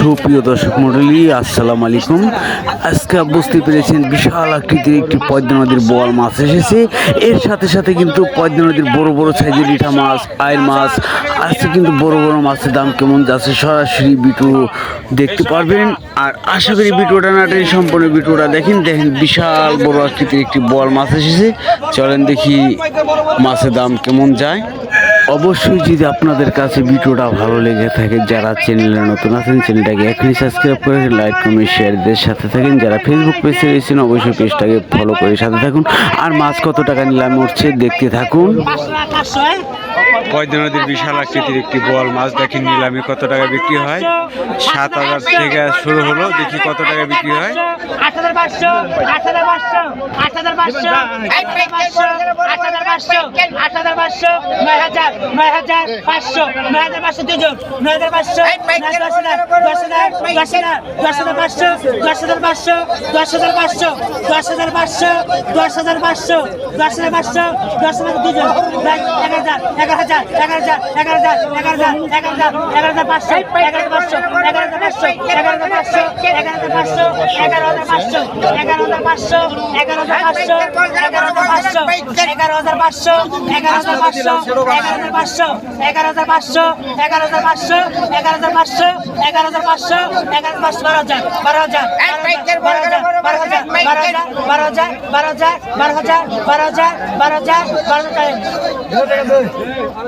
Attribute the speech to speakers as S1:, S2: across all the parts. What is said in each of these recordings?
S1: সুপ্রিয় দর্শক মন্ডলী আসসালামু আলাইকুম। আজকে বুঝতে পেরেছেন বিশাল আকৃতির একটি পদ্মা নদীর বোয়াল মাছ এসেছে। এর সাথে সাথে কিন্তু পদ্মা নদীর বড় বড় সাইজের লিঠা মাছ আয়ের মাছ, আজকে কিন্তু বড় বড় মাছের দাম কেমন যাচ্ছে সরাসরি বিটু দেখতে পারবেন। আর আশা করি বিটুটা নাটের সম্পূর্ণ বিটুটা দেখেন। দেখেন বিশাল বড় আকৃতির একটি বোয়াল মাছ এসেছে। চলেন দেখি মাছের দাম কেমন যায়। অবশ্যই যদি আপনাদের কাছে ভিডিওটা ভালো লেগে থাকে, যারা চ্যানেলে নতুন আছেন, চ্যানেলটাকে এখনই সাবস্ক্রাইব করে লাইক, কমেন্ট শেয়ারদের সাথে থাকেন। যারা ফেসবুক পেজে রয়েছেন অবশ্যই পেজটাকে ফলো করে সাথে থাকুন। আর মাছ কত টাকা নিলাম, উঠছে, দেখতে থাকুন। পদ্মা নদীর বিশাল আকৃতির একটি বল মাছ দেখেন নিলামে কত টাকা বিক্রি হয় সাত হাজার থেকে শুরু হলো দেখি কত টাকা বিক্রি হয়
S2: দশ হাজার পাঁচশো দশ হাজার পাঁচশো দশ হাজার পাঁচশো দশ হাজার দুজন এক হাজার এক হাজার হাজার এগারো হাজার এগারো হাজার এগারো হাজার এগারো হাজার এগারো হাজার হাজার হাজার পাঁচশো এগারো হাজার পাঁচশো এগারো হাজার পাঁচশো এগারো হাজার পাঁচশো এগারো হাজার পাঁচশো এগারো হাজার পাঁচশো এগারো হাজার পাঁচশো এগারো হাজার পাঁচশো এগারো হাজার পাঁচশো এগারো হাজার পাঁচশো এগারো হাজার পাঁচশো এগারো হাজার পাঁচশো এগারো হাজার পাঁচশো এগারো হাজার পাঁচশো এগারো হাজার পাঁচশো এগারো হাজার পাঁচশো বারো হাজার বারো হাজার বারো হাজার বারো হাজার বারো হাজার বারো হাজার বারো হাজার বারো হাজার বারো হাজার বারো হাজার বারো হাজার না ভাই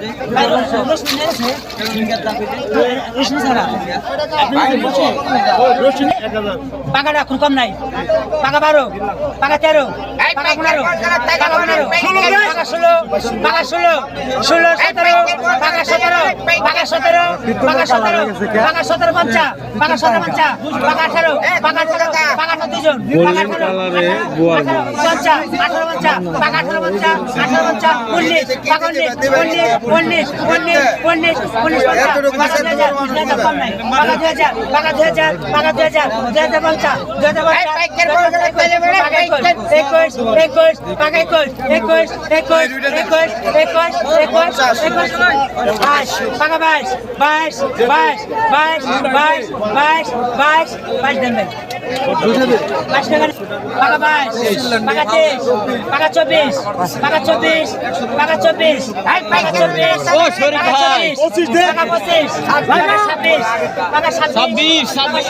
S2: পাকাটা এখন কম নাই। পাকা বারো পাকা তেরো পাকা পনেরো পাকা পনেরো পাকা ষোলো পাকা ষোলো ষোলো সতেরো পাকা সতেরো পাকা সতেরো পাকা সতেরো পাকা সতেরো পঞ্চা পাকা সতেরো পঞ্চা পাকা আঠারো পাকা আঠারো পাকা আঠারো দুজন পঞ্চা আঠারো পঞ্চা পাকা উনিশ উনিশ উনিশ উনিশ পঞ্চা পাকা দুই হাজার পাকা দুই হাজার পাকা দুই হাজার দুই হাজার দুই হাজার পঞ্চা দুই হাজার পঞ্চা একুশ একুশ পাকা একুশ একুশ একুশ একুশ একুশ একুশ একুশ বাইশ পাকা বাইশ বাইশ বাইশ বাইশ বাইশ বাইশ বাইশ বাইশ দেন ভাই বাইশ টাকা পাকা বাইশ পাকা তেইশ পাকা চব্বিশ পাকা চব্বিশ পাকা চব্বিশ পাকা চব্বিশ ও শরীফ ভাই 25 দে 25 26 26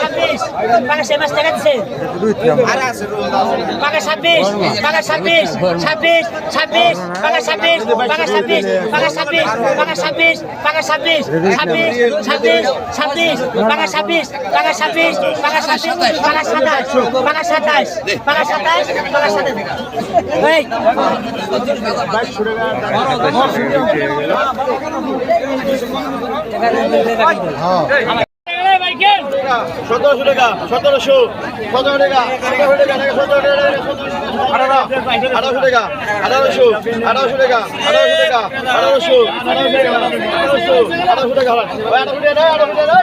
S2: 26 টাকা দিছে আরে আছে পাকা 26 পাকা 26 26 26 পাকা 26 পাকা 26 পাকা 26 পাকা 26 পাকা 26 26 26 26 পাকা 26 পাকা 26 পাকা 27 পাকা 27 পাকা 27 পাকা 27 পাকা 27 এই 22 টাকা
S3: সতেরোশো টাকা সতেরোশো সতেরো টাকা সতেরো টাকা সতেরো টাকা আঠারো আঠারোশো টাকা আঠারোশো আঠারোশো টাকা আঠারোশো টাকা আঠারোশো আঠারোশো আঠারোশো টাকা আঠারোশো টাকা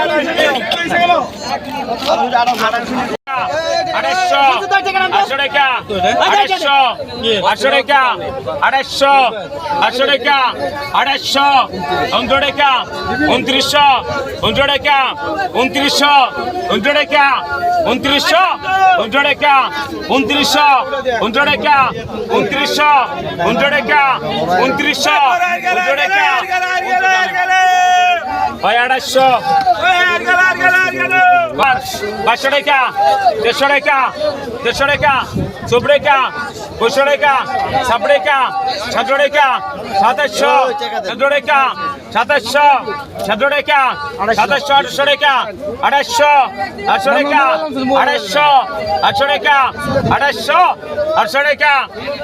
S4: আড়াইশো টাকা আড়াইশো আটশো টাকা আড়াইশো আটশো টাকা আড়াইশো উনশো টাকা উনত্রিশশো উনশো টাকা উনত্রিশশো উনশো টাকা উনত্রিশশো উনশো টাকা উনত্রিশশো উনশো টাকা উনত্রিশশো উনশো টাকা উনত্রিশশো উনশো টাকা ভাই আড়াইশো পাঁচশো টাকা দেড়শো টাকা দেড়শো টাকা Supreka, Bushareka, Sapreka, Chandreka, Satasha, Chandreka, সাতাশশো সাতশো টাকা, সাতাশশো আটশো টাকা আড়াইশো আটশো টাকা আড়াইশো আটশো টাকা আড়াইশো আটশো টাকা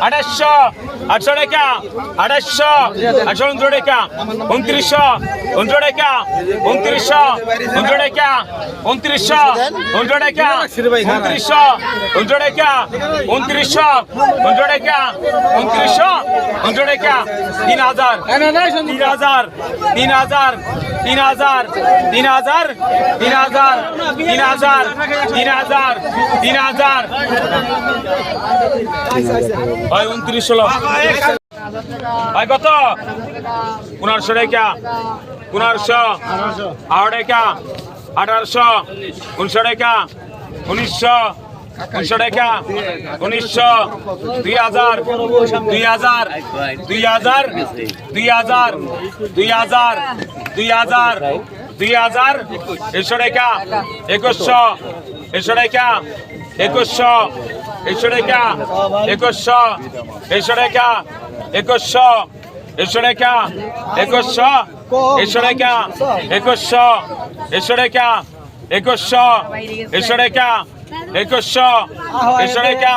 S4: আড়াইশো আটশো টাকা আড়াইশো আটশো উনশো টাকা, উনত্রিশশো উনশো টাকা, উনত্রিশশো উনশো টাকা, উনত্রিশশো উনশো টাকা, উনত্রিশশো উনশো টাকা, উনত্রিশশো উনশো টাকা, উনত্রিশশো উনশো টাকা, তিন হাজার তিন হাজার তিন হাজার তিন হাজার তিন হাজার তিন হাজার তিন হাজার তিন হাজার তিন হাজার। ভাই, উনত্রিশ ষোলো। ভাই, কত? পনেরোশো টাকা। পনেরোশো। টাকা আঠারোশো। উনিশশো টাকা। উনিশশো। উনিশশো টাকা উনিশশো দুই হাজার দুই হাজার দুই হাজার দুই হাজার দুই হাজার দুই হাজার দুই হাজার, একশো টাকা একুশশো একশো টাকা একুশশো একশো টাকা একুশশো একশো টাকা একুশশো একশো টাকা একুশশো একশো টাকা একুশশো একশো টাকা একুশশো একশো একুশশো, একশো টাকা,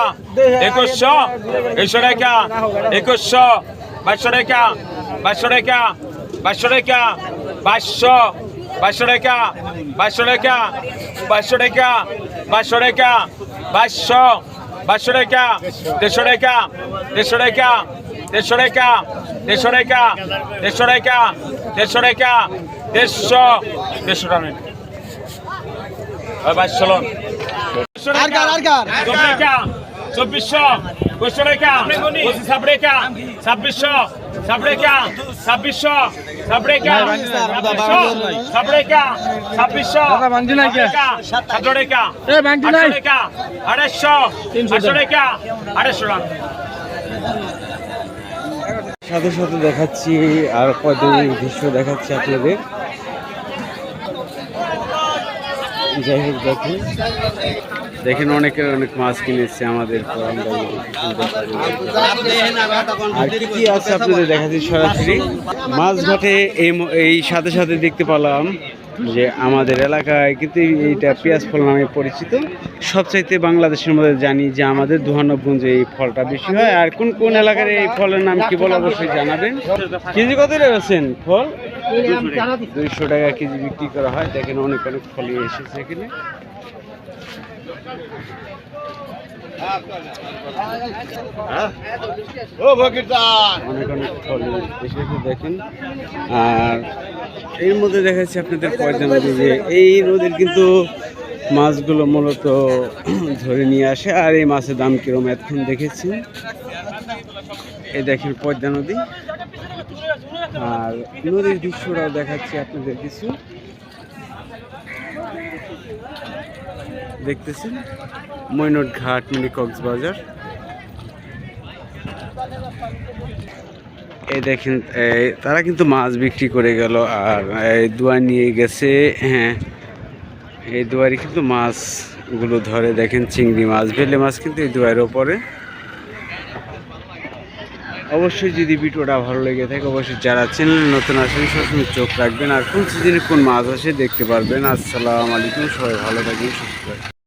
S4: একুশশো, একশো টাকা, একুশশো, বাইশশো টাকা বাইশশো টাকা বাইশশো টাকা, বাইশশো বাইশশো টাকা বাইশশো টাকা বাইশশো টাকা বাইশশো টাকা, বাইশশো বাইশশো টাকা, দেড়শো টাকা দেড়শো টাকা দেড়শো টাকা দেড়শো টাকা দেড়শো টাকা দেড়শো টাকা, দেড়শো দেড়শো টাকা। বাইশশো চব্বিশশো পঁচিশশো পঁচিশ ছাব্বিশশো ছাব্বিশশো ছাব্বিশশো সাতশো আটশো আড়াইশো আটশো টাকা আড়াইশো টাকা
S1: সাথে সাথে দেখাচ্ছি আর পদ্মের দৃশ্য দেখাচ্ছি আপনাদের। যাই হোক দেখেন দেখেন অনেকের অনেক মাছ কিনেছে আমাদের আর কি আছে আপনাদের দেখাচ্ছি সরাসরি? মাছ ঘাটে এই সাথে সাথে দেখতে পেলাম যে আমাদের এলাকায় কিন্তু এইটা পেঁয়াজ ফল নামে পরিচিত। সবচাইতে বাংলাদেশের মধ্যে জানি যে আমাদের দুহানবগঞ্জে এই ফলটা বেশি হয়। আর কোন কোন এলাকার এই ফলের নাম কি বলে অবশ্যই জানাবেন। কেজি কত রয়েছেন ফল? দুইশো টাকা কেজি বিক্রি করা হয়। দেখেন অনেক অনেক ফলই এসেছে এখানে। এসেছে দেখেন। আর এর মধ্যে দেখাচ্ছি আপনাদের নদী যে এই নদীর কিন্তু মাছগুলো মূলত ধরে নিয়ে আসে। আর এই মাছের দাম কিরম এতক্ষণ দেখেছি। এই দেখেন পদ্মা নদী। আর নদীর দৃশ্যটাও দেখাচ্ছি আপনাদের কিছু। দেখতেছেন? মৈনট ঘাট, মিনি কক্সবাজার। এই দেখেন তারা কিন্তু মাছ বিক্রি করে গেল আর এই দুয়ার নিয়ে গেছে হ্যাঁ। এই দুয়ারে কিন্তু মাছগুলো ধরে, দেখেন চিংড়ি মাছ ভেলে মাছ কিন্তু এই দুয়ারের ওপরে। অবশ্যই যদি ভিডিওটা ভালো লেগে থাকে, অবশ্যই যারা চ্যানেল নতুন আসেন সবসময় চোখ রাখবেন আর কোন সিজনে কোন মাছ আসে দেখতে পারবেন। আসসালামু আলাইকুম, সবাই ভালো থাকবেন, সুস্থ